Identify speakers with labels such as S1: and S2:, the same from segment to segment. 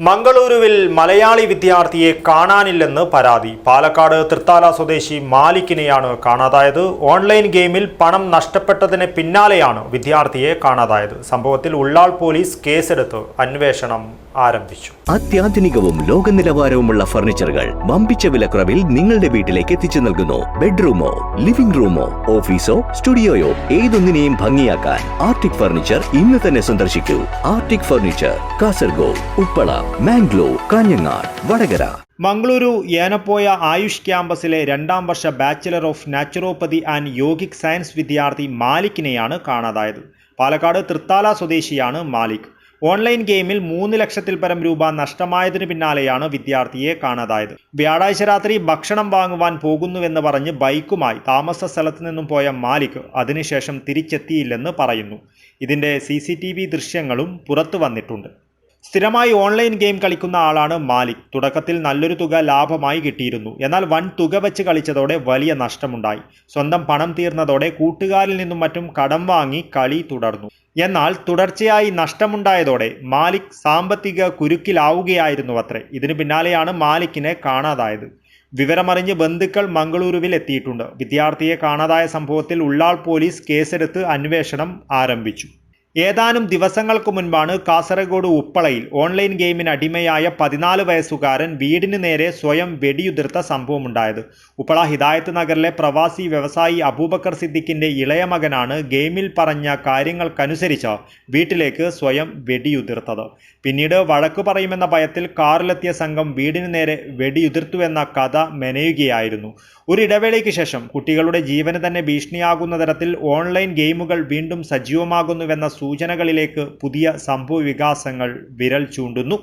S1: മംഗളൂരുവിൽ മലയാളി വിദ്യാർത്ഥിയെ കാണാനില്ലെന്ന് പരാതി. പാലക്കാട് തൃത്താല സ്വദേശി മാലിക്കിനെയാണ് കാണാതായത്. ഓൺലൈൻ ഗെയിമിൽ പണം നഷ്ടപ്പെട്ടതിന് പിന്നാലെയാണ് വിദ്യാർത്ഥിയെ കാണാതായത്. സംഭവത്തിൽ ഉള്ളാൾ പോലീസ് കേസെടുത്ത് അന്വേഷണം ആരംഭിച്ചു.
S2: അത്യാധുനികവും ലോക നിലവാരവുമുള്ള ഫർണിച്ചറുകൾ വമ്പിച്ച വിലക്കുറവിൽ നിങ്ങളുടെ വീട്ടിലേക്ക് എത്തിച്ചു നൽകുന്നു. ബെഡ്റൂമോ ലിവിംഗ് റൂമോ ഓഫീസോ സ്റ്റുഡിയോയോ ഏതൊന്നിനെയും ഭംഗിയാക്കാൻ ആർട്ടിക് ഫർണിച്ചർ ഇന്ന് തന്നെ സന്ദർശിക്കൂ. Arctic furniture Kasaragod Uppala. Mangalore Kanhangad Vadakara.
S1: Mangaluru Yenepoya Ayush ക്യാമ്പസിലെ രണ്ടാം വർഷ bachelor of naturopathy and yogic science വിദ്യാർത്ഥി മാലിക്കിനെയാണ് കാണാതായത്. പാലക്കാട് തൃത്താല സ്വദേശിയാണ് മാലിക്. ഓൺലൈൻ ഗെയിമിൽ മൂന്ന് ലക്ഷത്തിൽ പരം രൂപ നഷ്ടമായതിനു പിന്നാലെയാണ് വിദ്യാർത്ഥിയെ കാണാതായത്. വ്യാഴാഴ്ച രാത്രി ഭക്ഷണം വാങ്ങുവാൻ പോകുന്നുവെന്ന് പറഞ്ഞ് ബൈക്കുമായി താമസ സ്ഥലത്ത് നിന്നും പോയ മാലിക് അതിനുശേഷം തിരിച്ചെത്തിയില്ലെന്ന് പറയുന്നു. ഇതിന്റെ സി ദൃശ്യങ്ങളും പുറത്തു വന്നിട്ടുണ്ട്. സ്ഥിരമായി ഓൺലൈൻ ഗെയിം കളിക്കുന്ന ആളാണ് മാലിക്. തുടക്കത്തിൽ നല്ലൊരു തുക ലാഭമായി കിട്ടിയിരുന്നു. എന്നാൽ വൻ തുക വെച്ച് കളിച്ചതോടെ വലിയ നഷ്ടമുണ്ടായി. സ്വന്തം പണം തീർന്നതോടെ കൂട്ടുകാരിൽ നിന്നും മറ്റും കടം വാങ്ങി കളി തുടർന്നു. എന്നാൽ തുടർച്ചയായി നഷ്ടമുണ്ടായതോടെ മാലിക് സാമ്പത്തിക കുരുക്കിലാവുകയായിരുന്നു അത്രേ. ഇതിനു പിന്നാലെയാണ് മാലിക്കിനെ കാണാതായത്. വിവരമറിഞ്ഞ് ബന്ധുക്കൾ മംഗളൂരുവിൽ എത്തിയിട്ടുണ്ട്. വിദ്യാർത്ഥിയെ കാണാതായ സംഭവത്തിൽ ഉള്ളാൾ പോലീസ് കേസെടുത്ത് അന്വേഷണം ആരംഭിച്ചു. ഏതാനും ദിവസങ്ങൾക്ക് മുൻപാണ് കാസർഗോഡ് ഉപ്പളയിൽ ഓൺലൈൻ ഗെയിമിന് അടിമയായ പതിനാല് വയസ്സുകാരൻ വീടിന് നേരെ സ്വയം വെടിയുതിർത്ത സംഭവമുണ്ടായത്. ഉപ്പള ഹിദായത്ത് നഗറിലെ പ്രവാസി വ്യവസായി അബൂബക്കർ സിദ്ദിഖിന്റെ ഇളയ മകനാണ് ഗെയിമിൽ പറഞ്ഞ കാര്യങ്ങൾക്കനുസരിച്ച് വീട്ടിലേക്ക് സ്വയം വെടിയുതിർത്തത്. പിന്നീട് വഴക്കു പറയുമെന്ന ഭയത്തിൽ കാറിലെത്തിയ സംഘം വീടിന് നേരെ വെടിയുതിർത്തുവെന്ന കഥ മെനയുകയായിരുന്നു. ഒരിടവേളയ്ക്ക് ശേഷം കുട്ടികളുടെ ജീവന് തന്നെ ഭീഷണിയാകുന്ന തരത്തിൽ ഓൺലൈൻ ഗെയിമുകൾ വീണ്ടും സജീവമാകുന്നുവെന്ന സൂചനകളിലേക്ക് പുതിയ സംഭവ വികാസങ്ങൾ വിരൽ ചൂണ്ടുന്നു.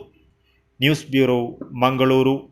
S1: News bureau Mangaluru.